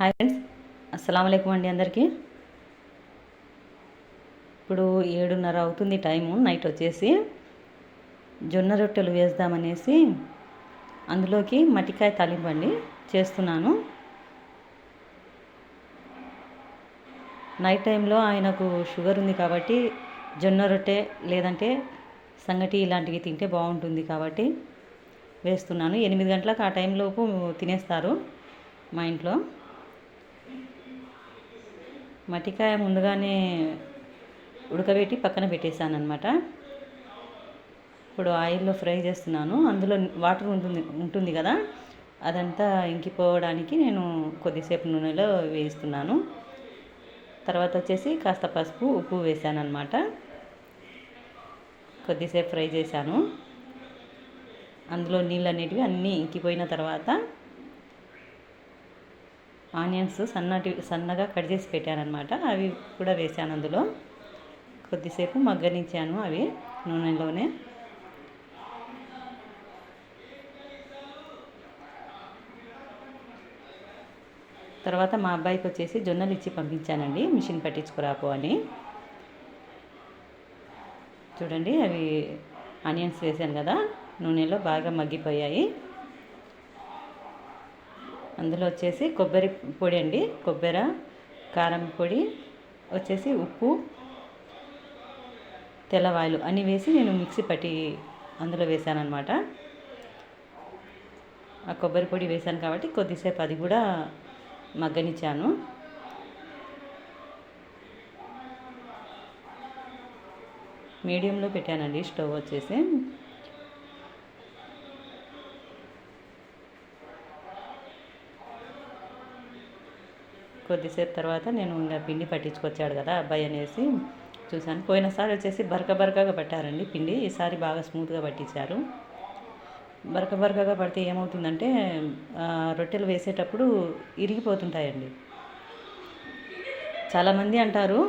Hi friends. అస్సలం అయికం అండి అందరికీ. ఇప్పుడు ఏడున్నర అవుతుంది టైము నైట్ వచ్చేసి జొన్న రొట్టెలు వేద్దామనేసి అందులోకి మటికాయ తాలింపండి చేస్తున్నాను. నైట్ టైంలో ఆయనకు షుగర్ ఉంది కాబట్టి జొన్న రొట్టె లేదంటే సంగటి ఇలాంటివి తింటే బాగుంటుంది కాబట్టి వేస్తున్నాను. ఎనిమిది గంటలకు ఆ టైంలోపు తినేస్తారు మా ఇంట్లో. మటికాయ ముందుగానే ఉడకబెట్టి పక్కన పెట్టేశాను అనమాట ఇప్పుడు ఆయిల్లో ఫ్రై చేస్తున్నాను. అందులో వాటర్ ఉంటుంది ఉంటుంది కదా? అదంతా ఇంకిపోవడానికి నేను కొద్దిసేపు నూనెలో వేయిస్తున్నాను. తర్వాత వచ్చేసి కాస్త పసుపు ఉప్పు వేసాను కొద్దిసేపు ఫ్రై చేశాను. అందులో నీళ్ళు అనేటివి అన్నీ ఇంకిపోయిన తర్వాత ఆనియన్స్ సన్నటి సన్నగా కట్ చేసి పెట్టాను అనమాట అవి కూడా వేసాను అందులో. కొద్దిసేపు మగ్గనిచ్చాను అవి నూనెలోనే. తర్వాత మా అబ్బాయికి వచ్చేసి జొన్నలు ఇచ్చి పంపించానండి. మిషన్ పట్టించుకురాపో అని. చూడండి అవి ఆనియన్స్ వేసాను కదా. నూనెలో బాగా మగ్గిపోయాయి. అందులో వచ్చేసి కొబ్బరి పొడి అండి. కొబ్బరి కారం పొడి వచ్చేసి ఉప్పు తెల్లవాయలు అన్నీ వేసి నేను మిక్సీ పట్టి అందులో వేసాను ఆ కొబ్బరి పొడి వేసాను కాబట్టి కొద్దిసేపు అది కూడా మగ్గనిచ్చాను. మీడియంలో పెట్టానండి స్టవ్ వచ్చేసి. కొద్దిసేపు తర్వాత నేను ఇంకా పిండి పట్టించుకొచ్చాడు కదా అబ్బాయి అనేసి చూశాను. పోయినసారి వచ్చేసి బరక బరకగా పట్టారండి పిండి. ఈసారి బాగా స్మూత్గా పట్టించారు. బరక బరకగా పడితే ఏమవుతుందంటే రొట్టెలు వేసేటప్పుడు ఇరిగిపోతుంటాయండి. చాలామంది అంటారు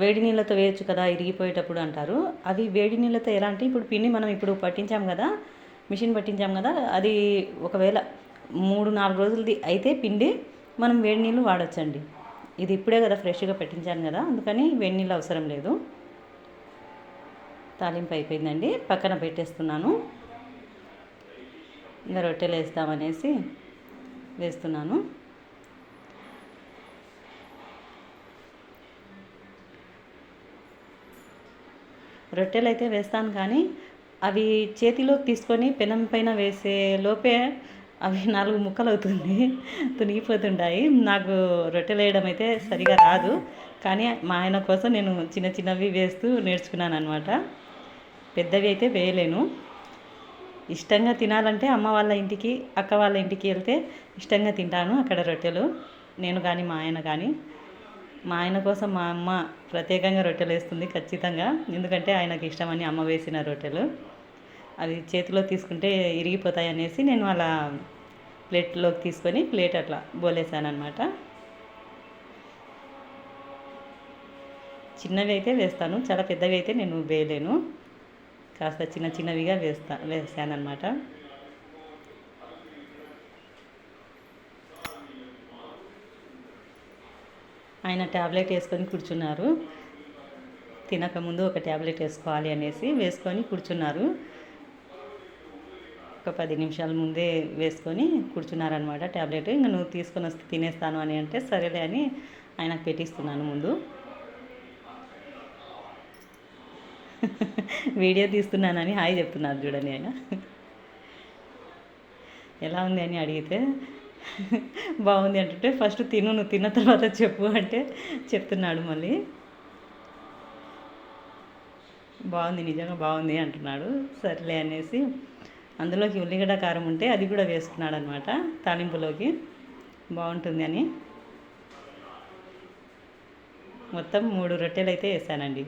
వేడి నీళ్ళతో వేయచ్చు కదా ఇరిగిపోయేటప్పుడు అంటారు. అవి వేడి నీళ్ళతో ఎలా అంటే ఇప్పుడు పిండి మనం ఇప్పుడు పట్టించాం కదా మిషన్ పట్టించాం కదా అది ఒకవేళ మూడు నాలుగు రోజులది అయితే పిండి మనం వేడి నీళ్ళు వాడచ్చండి. ఇది ఇప్పుడే కదా ఫ్రెష్గా పెట్టించాను కదా అందుకని వేడి నీళ్ళు అవసరం లేదు. తాలింపు అయిపోయిందండి పక్కన పెట్టేస్తున్నాను. ఇంకా రొట్టెలు వేస్తామనేసి వేస్తున్నాను. రొట్టెలు అయితే వేస్తాను కానీ అవి చేతిలోకి తీసుకొని పెనం పైన వేసే లోపే అవి నాలుగు ముక్కలు అవుతుంది తునిగిపోతుంటాయి. నాకు రొట్టెలు వేయడం అయితే సరిగా రాదు. కానీ మా ఆయన కోసం నేను చిన్న చిన్నవి వేస్తూ నేర్చుకున్నాను అనమాట పెద్దవి అయితే వేయలేను. ఇష్టంగా తినాలంటే అమ్మ వాళ్ళ ఇంటికి అక్క వాళ్ళ ఇంటికి వెళ్తే ఇష్టంగా తింటాను అక్కడ రొట్టెలు. నేను కానీ మా ఆయన కానీ మా ఆయన కోసం మా అమ్మ ప్రత్యేకంగా రొట్టెలు వేస్తుంది ఖచ్చితంగా. ఎందుకంటే ఆయనకి ఇష్టమని అమ్మ వేసిన రొట్టెలు. అవి చేతిలో తీసుకుంటే ఇరిగిపోతాయి అనేసి నేను అలా ప్లేట్లోకి తీసుకొని ప్లేట్ అట్లా బోలేసాను అనమాట చిన్నవి అయితే వేస్తాను చాలా పెద్దవి అయితే నేను వేయలేను. కాస్త చిన్న చిన్నవిగా వేస్తా వేసానమాట ఆయన ట్యాబ్లెట్ వేసుకొని కూర్చున్నారు. తినకముందు ఒక ట్యాబ్లెట్ వేసుకోవాలి అనేసి వేసుకొని కూర్చున్నారు. ఒక పది నిమిషాల ముందే వేసుకొని కూర్చున్నారనమాట ట్యాబ్లెట్ ఇంకా నువ్వు తీసుకొని వస్తే తినేస్తాను అని అంటే సరేలే అని ఆయనకు పెట్టిస్తున్నాను ముందు. వీడియో తీస్తున్నానని హాయ్ చెప్తున్నారు చూడండి ఆయన. ఎలా ఉంది అని అడిగితే బాగుంది అంటే ఫస్ట్ తిను నువ్వు తిన్న తర్వాత చెప్పు అంటే చెప్తున్నాడు మళ్ళీ. బాగుంది నిజంగా బాగుంది అంటున్నాడు. సర్లే అనేసి అందులోకి ఉల్లిగడ్డ కారం ఉంటే అది కూడా వేసుకున్నాడు అనమాట తాలింపులోకి. బాగుంటుంది అని. మొత్తం మూడు రొట్టెలు అయితే వేసానండి.